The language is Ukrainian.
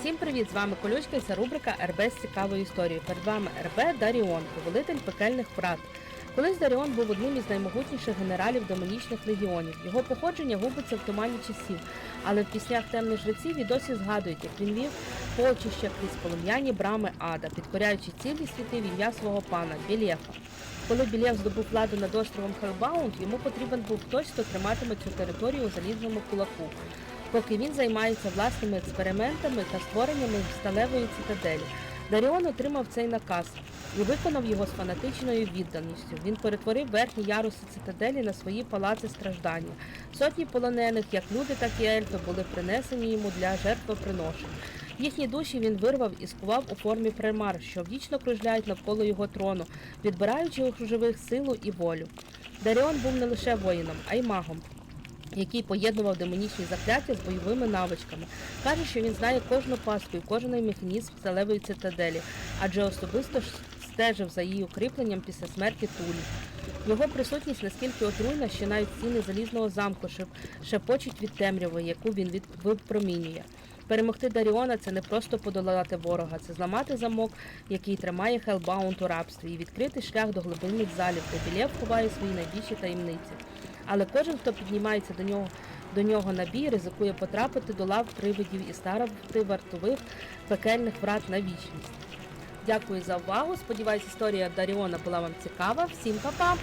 Усім привіт! З вами Колючка і це рубрика РБ з цікавою історією. Перед вами РБ Даріон, повелитель пекельних врат. Колись Даріон був одним із наймогутніших генералів демонічних легіонів. Його походження губиться в тумані часів, але в піснях темних жреців і досі згадують, як він вів полчища крізь полум'яні брами ада, підкоряючи цілі світи в ім'я свого пана Білєфа. Коли Білєв здобув владу над островом Хелбаунд, йому потрібен був хтось, хто триматиме цю територію у залізному кулаку поки він займається власними експериментами та створеннями сталевої цитаделі. Даріон отримав цей наказ і виконав його з фанатичною відданістю. Він перетворив верхні яруси цитаделі на свої палаци страждання. Сотні полонених, як люди, так і ельфи, були принесені йому для жертвоприношень. Їхні душі він вирвав і скував у формі примар, що вічно кружляють навколо його трону, відбираючи у живих силу і волю. Даріон був не лише воїном, а й магом який поєднував демонічні закляття з бойовими навичками. Каже, що він знає кожну пастку і кожен механізм сталевої цитаделі, адже особисто стежив за її укріпленням після смерті Тулі. Його присутність наскільки отруйна, що навіть стіни залізного замку шепочуть від темряви, яку він випромінює. Перемогти Даріона це не просто подолати ворога, це зламати замок, який тримає Хелбаунд у рабстві, і відкрити шлях до глибинних залів, де Білєв ховає свої найбільші таємниці. Але кожен, хто піднімається до нього до нього на бій, ризикує потрапити до лав привидів і старати вартових пекельних врат на вічність. Дякую за увагу. Сподіваюсь, історія Даріона була вам цікава. Всім па-па!